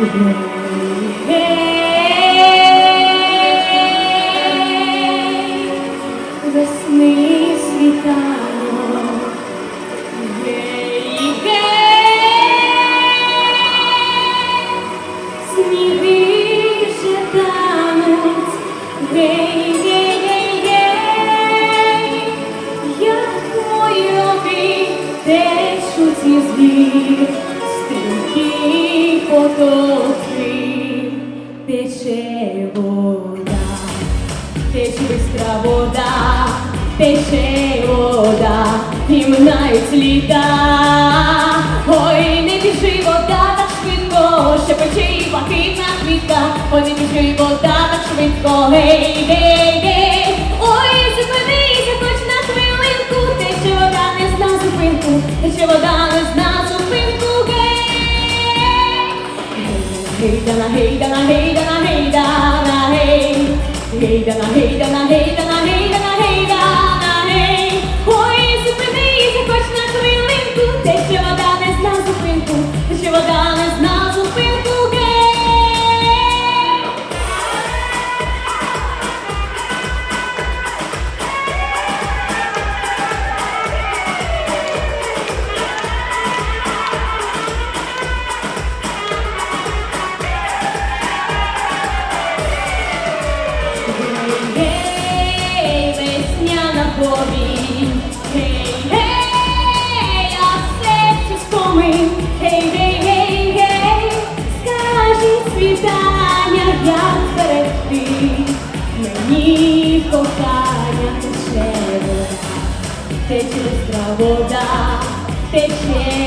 як мої роки течуть із гір, тече вода, тече бистра вода, тече вода, і минають літа. Ой, не біжи вода так швидко, ще пече і блакитна квітка. Ой, не біжи вода так швидко, гей, гей, гей. Ой, зупинися хоч на хвилинку, тече вода не зна зупинку, тече вода не зна зупинку, гей. Гейдана, гейдана, гейдана, гейдана, скажіть світання, як берегти, мені кохання тече. Вода, тече бистра вода, тече